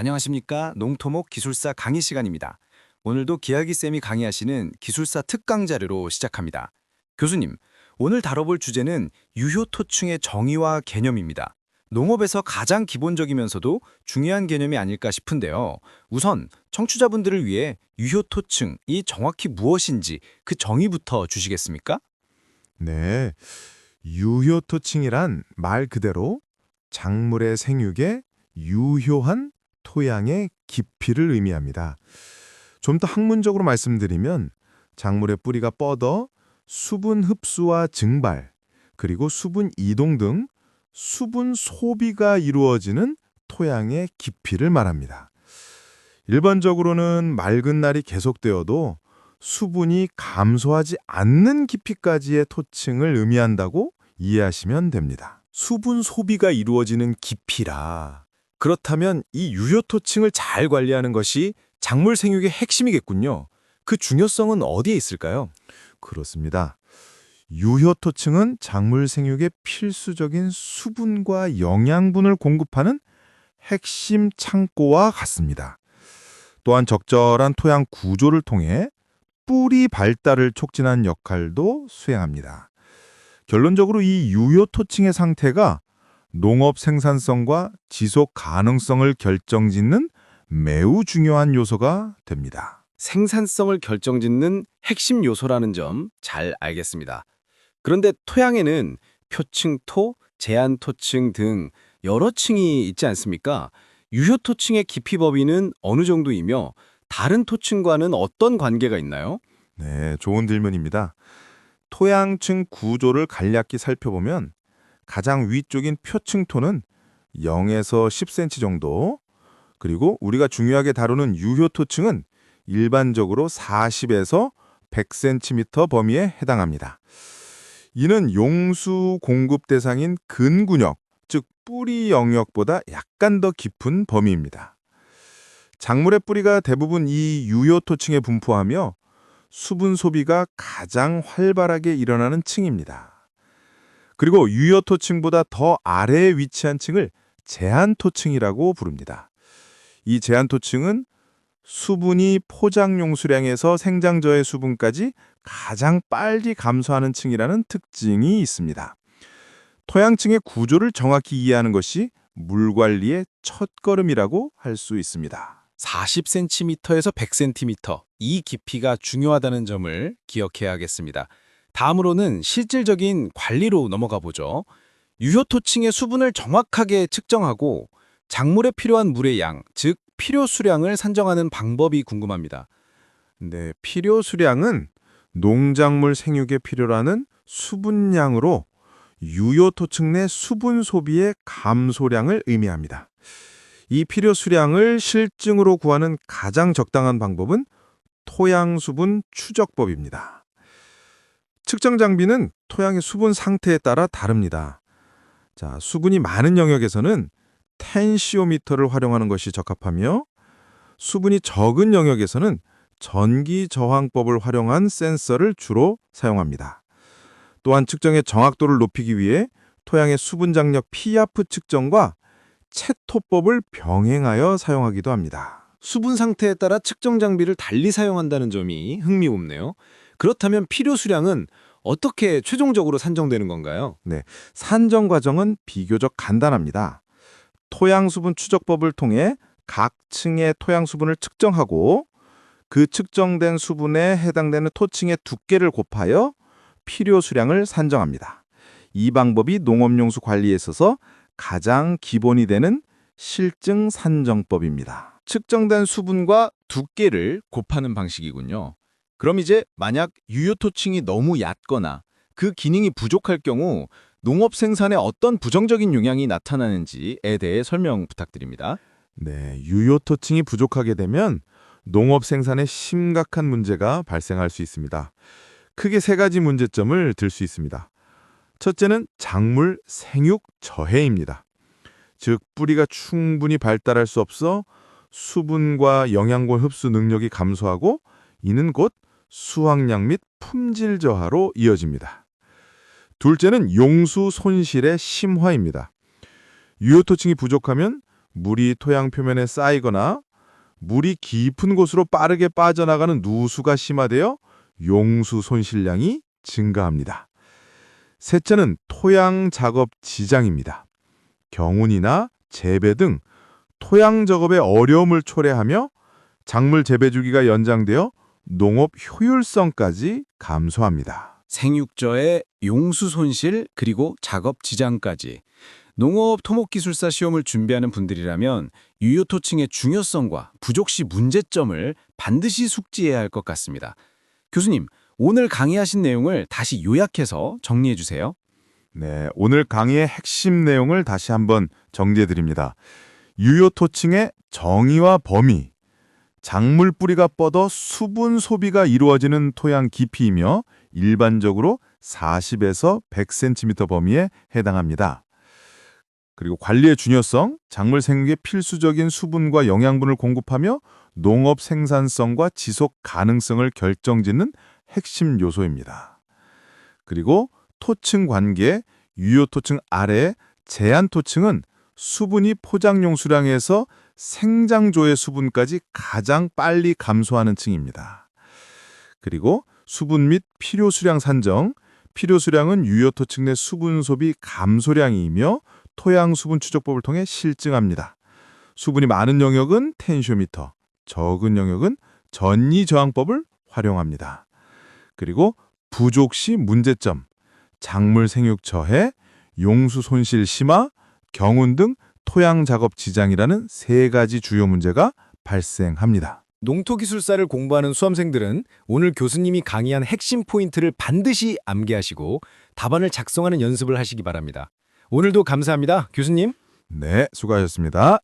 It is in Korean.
안녕하십니까 농토목 기술사 강의 시간입니다. 오늘도 기하기 쌤이 강의하시는 기술사 특강 자료로 시작합니다. 교수님, 오늘 다뤄볼 주제는 유효토층의 정의와 개념입니다. 농업에서 가장 기본적이면서도 중요한 개념이 아닐까 싶은데요. 우선 청취자분들을 위해 유효토층이 정확히 무엇인지 그 정의부터 주시겠습니까? 네. 유효토층이란 말 그대로 작물의 생육에 유효한 토양의 깊이를 의미합니다. 좀 더 학문적으로 말씀드리면 작물의 뿌리가 뻗어 수분 흡수와 증발, 그리고 수분 이동 등 수분 소비가 이루어지는 토양의 깊이를 말합니다. 일반적으로는 맑은 날이 계속되어도 수분이 감소하지 않는 깊이까지의 토층을 의미한다고 이해하시면 됩니다. 수분 소비가 이루어지는 깊이라. 그렇다면 이 유효토층을 잘 관리하는 것이 작물 생육의 핵심이겠군요. 그 중요성은 어디에 있을까요? 그렇습니다. 유효토층은 작물 생육의 필수적인 수분과 영양분을 공급하는 핵심 창고와 같습니다. 또한 적절한 토양 구조를 통해 뿌리 발달을 촉진한 역할도 수행합니다. 결론적으로 이 유효토층의 상태가 농업 생산성과 지속 가능성을 결정짓는 매우 중요한 요소가 됩니다. 생산성을 결정짓는 핵심 요소라는 점 잘 알겠습니다. 그런데 토양에는 표층토, 제한토층 등 여러 층이 있지 않습니까? 유효토층의 깊이 범위는 어느 정도이며 다른 토층과는 어떤 관계가 있나요? 네, 좋은 질문입니다. 토양층 구조를 간략히 살펴보면 가장 위쪽인 표층토는 0에서 10cm 정도, 그리고 우리가 중요하게 다루는 유효토층은 일반적으로 40에서 100cm 범위에 해당합니다. 이는 용수 공급 대상인 근군역, 즉 뿌리 영역보다 약간 더 깊은 범위입니다. 작물의 뿌리가 대부분 이 유효토층에 분포하며 수분 소비가 가장 활발하게 일어나는 층입니다. 그리고 유효 토층보다 더 아래에 위치한 층을 제한 토층이라고 부릅니다. 이 제한 토층은 수분이 포장 용수량에서 생장저의 수분까지 가장 빨리 감소하는 층이라는 특징이 있습니다. 토양층의 구조를 정확히 이해하는 것이 물 관리의 첫걸음이라고 할 수 있습니다. 40cm에서 100cm 이 깊이가 중요하다는 점을 기억해야겠습니다. 다음으로는 실질적인 관리로 넘어가 보죠. 유효토층의 수분을 정확하게 측정하고 작물에 필요한 물의 양, 즉 필요 수량을 산정하는 방법이 궁금합니다. 네, 필요 수량은 농작물 생육에 필요라는 수분량으로 유효토층 내 수분 소비의 감소량을 의미합니다. 이 필요 수량을 실증으로 구하는 가장 적당한 방법은 토양 수분 추적법입니다. 측정 장비는 토양의 수분 상태에 따라 다릅니다. 자, 수분이 많은 영역에서는 텐시오미터를 활용하는 것이 적합하며 수분이 적은 영역에서는 전기 저항법을 활용한 센서를 주로 사용합니다. 또한 측정의 정확도를 높이기 위해 토양의 수분 장력 피아프 측정과 채토법을 병행하여 사용하기도 합니다. 수분 상태에 따라 측정 장비를 달리 사용한다는 점이 흥미롭네요. 그렇다면 필요 수량은 어떻게 최종적으로 산정되는 건가요? 산정 과정은 비교적 간단합니다. 토양 수분 추적법을 통해 각 층의 토양 수분을 측정하고 그 측정된 수분에 해당되는 토층의 두께를 곱하여 필요 수량을 산정합니다. 이 방법이 농업용수 관리에 있어서 가장 기본이 되는 실증 산정법입니다. 측정된 수분과 두께를 곱하는 방식이군요. 그럼 이제 만약 유효토층이 너무 얕거나 그 기능이 부족할 경우 농업 생산에 어떤 부정적인 영향이 나타나는지에 대해 설명 부탁드립니다. 네, 유효토층이 부족하게 되면 농업 생산에 심각한 문제가 발생할 수 있습니다. 크게 세 가지 문제점을 들 수 있습니다. 첫째는 작물 생육 저해입니다. 즉 뿌리가 충분히 발달할 수 없어 수분과 영양분 흡수 능력이 감소하고 이는 곧 수확량 및 품질 저하로 이어집니다. 둘째는 용수 손실의 심화입니다. 유효토층이 부족하면 물이 토양 표면에 쌓이거나 물이 깊은 곳으로 빠르게 빠져나가는 누수가 심화되어 용수 손실량이 증가합니다. 셋째는 토양 작업 지장입니다. 경운이나 재배 등 토양 작업의 어려움을 초래하며 작물 재배 주기가 연장되어 농업 효율성까지 감소합니다. 생육저의 용수 손실 그리고 작업 지장까지 농업 토목기술사 시험을 준비하는 분들이라면 유효토층의 중요성과 부족시 문제점을 반드시 숙지해야 할 것 같습니다. 교수님, 오늘 강의하신 내용을 다시 요약해서 정리해 주세요. 네, 오늘 강의의 핵심 내용을 다시 한번 정리해 드립니다. 유효토층의 정의와 범위, 작물 뿌리가 뻗어 수분 소비가 이루어지는 토양 깊이이며 일반적으로 40에서 100cm 범위에 해당합니다. 그리고 관리의 중요성, 작물 생육에 필수적인 수분과 영양분을 공급하며 농업 생산성과 지속 가능성을 결정짓는 핵심 요소입니다. 그리고 토층 관계, 유효 토층 아래 제한 토층은 수분이 포장용 수량에서 생장조의 수분까지 가장 빨리 감소하는 층입니다. 그리고 수분 및 필요 수량 산정, 필요 수량은 유효 토층 내 수분 소비 감소량이며 토양 수분 추적법을 통해 실증합니다. 수분이 많은 영역은 텐쇼미터, 적은 영역은 전이 저항법을 활용합니다. 그리고 부족 시 문제점, 작물 생육 저해, 용수 손실 심화, 경운 등 토양 작업 지장이라는 세 가지 주요 문제가 발생합니다. 농토기술사를 공부하는 수험생들은 오늘 교수님이 강의한 핵심 포인트를 반드시 암기하시고 답안을 작성하는 연습을 하시기 바랍니다. 오늘도 감사합니다, 교수님. 네, 수고하셨습니다.